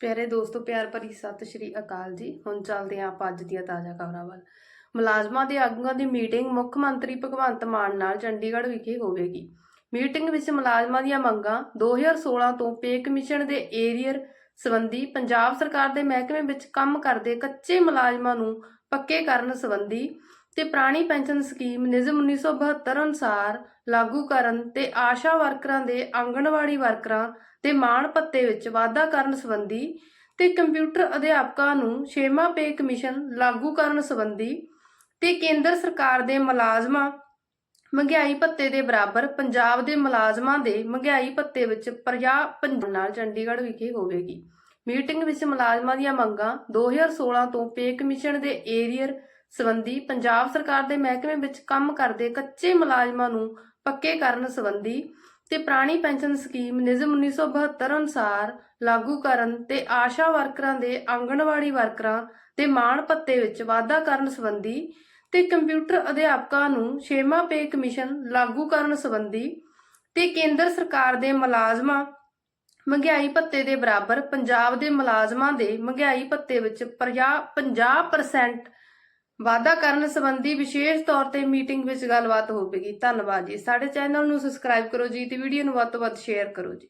ਪਿਆਰੇ ਦੋਸਤੋ, ਪਿਆਰ ਭਰੀ ਸਤਿ ਸ਼੍ਰੀ ਅਕਾਲ ਜੀ। ਹੁਣ ਚੱਲਦੇ ਹਾਂ ਆਪਾਂ ਅੱਜ ਦੀਆਂ ਤਾਜ਼ਾ ਖਬਰਾਂ ਵੱਲ। ਮੁਲਾਜ਼ਮਾਂ ਦੇ ਆਗੂਆਂ ਦੀ ਮੀਟਿੰਗ ਮੁੱਖ ਮੰਤਰੀ ਭਗਵੰਤ ਮਾਨ ਨਾਲ ਚੰਡੀਗੜ੍ਹ ਵਿਖੇ ਹੋਵੇਗੀ। ਮੀਟਿੰਗ ਵਿੱਚ ਮੁਲਾਜ਼ਮਾਂ ਦੀਆਂ ਮੰਗਾਂ 2016 ਤੋਂ ਪੇ ਕਮਿਸ਼ਨ ਦੇ ਏਰੀਅਰ ਸੰਬੰਧੀ ਪੰਜਾਬ ਸਰਕਾਰ ਦੇ ਮਹਿਕਮੇ ਵਿੱਚ ਕੰਮ ਕਰਦੇ ਕੱਚੇ ਮੁਲਾਜ਼ਮਾਂ ਨੂੰ ਪੱਕੇ ਕਰਨ ਸੰਬੰਧੀ ਤੇ ਪੁਰਾਣੀ ਪੈਨਸ਼ਨ ਸਕੀਮ ਨਿਯਮ 1972 ਅਨੁਸਾਰ ਲਾਗੂ ਕਰਨ ਤੇ ਆਸ਼ਾ ਵਰਕਰਾਂ ਦੇ ਆਂਗਣਵਾੜੀ ਵਰਕਰਾਂ ਤੇ ਮਾਣ ਭੱਤੇ ਵਿੱਚ ਵਾਧਾ ਕਰਨ ਸੰਬੰਧੀ ਤੇ ਕੰਪਿਊਟਰ ਅਧਿਆਪਕਾਂ ਨੂੰ 6ਵਾਂ ਪੇ ਕਮਿਸ਼ਨ ਲਾਗੂ ਕਰਨ ਸੰਬੰਧੀ ਤੇ ਕੇਂਦਰ ਸਰਕਾਰ ਦੇ ਮੁਲਾਜ਼ਮਾਂ ਮਹਿੰਗਾਈ ਭੱਤੇ ਦੇ ਬਰਾਬਰ ਪੰਜਾਬ ਦੇ ਮੁਲਾਜ਼ਮਾਂ ਦੇ ਮਹਿੰਗਾਈ ਭੱਤੇ ਵਿੱਚ 50 ਨਾਲ ਚੰਡੀਗੜ੍ਹ ਵਿਖੇ ਹੋਵੇਗੀ। ਮੀਟਿੰਗ ਵਿੱਚ ਮੁਲਾਜ਼ਮਾਂ ਦੀਆਂ ਮੰਗਾਂ 2016 ਤੋਂ ਪੇ ਕਮਿਸ਼ਨ ਦੇ ਏਰੀਅਰ ਸੰਬੰਧੀ ਪੰਜਾਬ ਸਰਕਾਰ ਦੇ ਮਹਿਕਮੇ ਵਿੱਚ ਕੰਮ ਕਰਦੇ ਕੱਚੇ ਮੁਲਾਜ਼ਮਾਂ ਨੂੰ ਪੱਕੇ ਕਰਨ ਸੰਬੰਧੀ ਤੇ ਪੁਰਾਣੀ ਪੈਨਸ਼ਨ ਸਕੀਮ ਨਿਯਮ 1972 ਅਨੁਸਾਰ ਲਾਗੂ ਕਰਨ ਤੇ ਆਸ਼ਾ ਵਰਕਰਾਂ ਦੇ ਆਂਗਣਵਾੜੀ ਵਰਕਰਾਂ ਦੇ ਮਾਣ ਭੱਤੇ ਵਿੱਚ ਵਾਧਾ ਕਰਨ ਸੰਬੰਧੀ ਤੇ ਕੰਪਿਊਟਰ ਅਧਿਆਪਕਾਂ ਨੂੰ ਛੇਵਾਂ ਪੇ ਕਮਿਸ਼ਨ ਲਾਗੂ ਕਰਨ ਸੰਬੰਧੀ ਤੇ ਕੇਂਦਰ ਸਰਕਾਰ ਦੇ ਮੁਲਾਜ਼ਮਾਂ ਮਹਿੰਗਾਈ ਭੱਤੇ ਦੇ ਬਰਾਬਰ ਪੰਜਾਬ ਦੇ ਮੁਲਾਜ਼ਮਾਂ ਦੇ ਮਹਿੰਗਾਈ ਭੱਤੇ ਵਿੱਚ 50% ਵਾਧਾ ਕਰਨ ਸੰਬੰਧੀ ਵਿਸ਼ੇਸ਼ ਤੌਰ ਤੇ ਮੀਟਿੰਗ ਵਿੱਚ ਗੱਲਬਾਤ ਹੋਵੇਗੀ। ਧੰਨਵਾਦ ਜੀ। ਸਾਡੇ ਚੈਨਲ ਨੂੰ ਸਬਸਕ੍ਰਾਈਬ ਕਰੋ ਜੀ ਤੇ ਵੀਡੀਓ ਨੂੰ ਵੱਧ ਤੋਂ ਵੱਧ ਸ਼ੇਅਰ ਕਰੋ ਜੀ।